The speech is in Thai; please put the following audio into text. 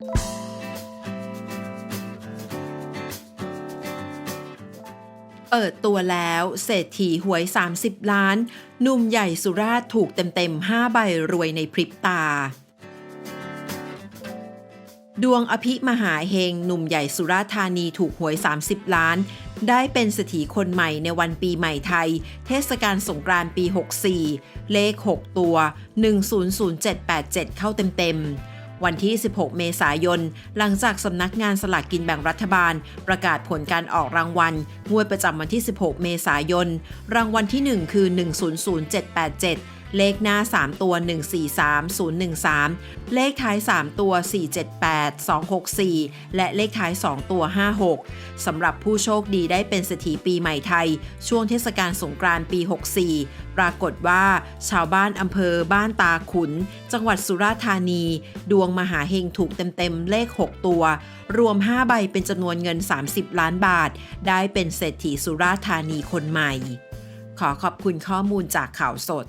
เปิดตัวแล้วเศรษฐีหวย 30 ล้าน หนุ่มใหญ่สุราษฎร์ถูกเต็มๆ 5 ใบรวยในพริบตา ดวงอภิมหาเฮงหนุ่มใหญ่สุราษฎร์ธานีถูกหวย 30 ล้าน ได้เป็นเศรษฐีคนใหม่ในวันปีใหม่ไทย เทศกาลสงกรานต์ปี 64 เลข 6 ตัว 100787 เข้าเต็มๆ วันที่ 16 เมษายน หลังจากสำนักงานสลากกินแบ่งรัฐบาล ประกาศผลการออกรางวัล งวดประจำวันที่ 16 เมษายน รางวัลที่ 1 คือ 100787 เลขหน้า 3 ตัว 143013 เลขท้าย 3 ตัว 478 264 และเลขท้าย 2 ตัว 56 สำหรับผู้โชคดีได้เป็นเศรษฐีปีใหม่ไทย ช่วงเทศกาลสงกรานต์ปี 64 ปรากฏว่าชาวบ้านอำเภอบ้านตาขุน จังหวัดสุราษฎร์ธานี ดวงมหาเฮงถูกเต็มๆ เลข 6 ตัว รวม 5 ใบเป็นจำนวนเงิน 30 ล้านบาท ได้เป็นเศรษฐีสุราษฎร์ธานีคนใหม่ ขอขอบคุณข้อมูลจากข่าวสด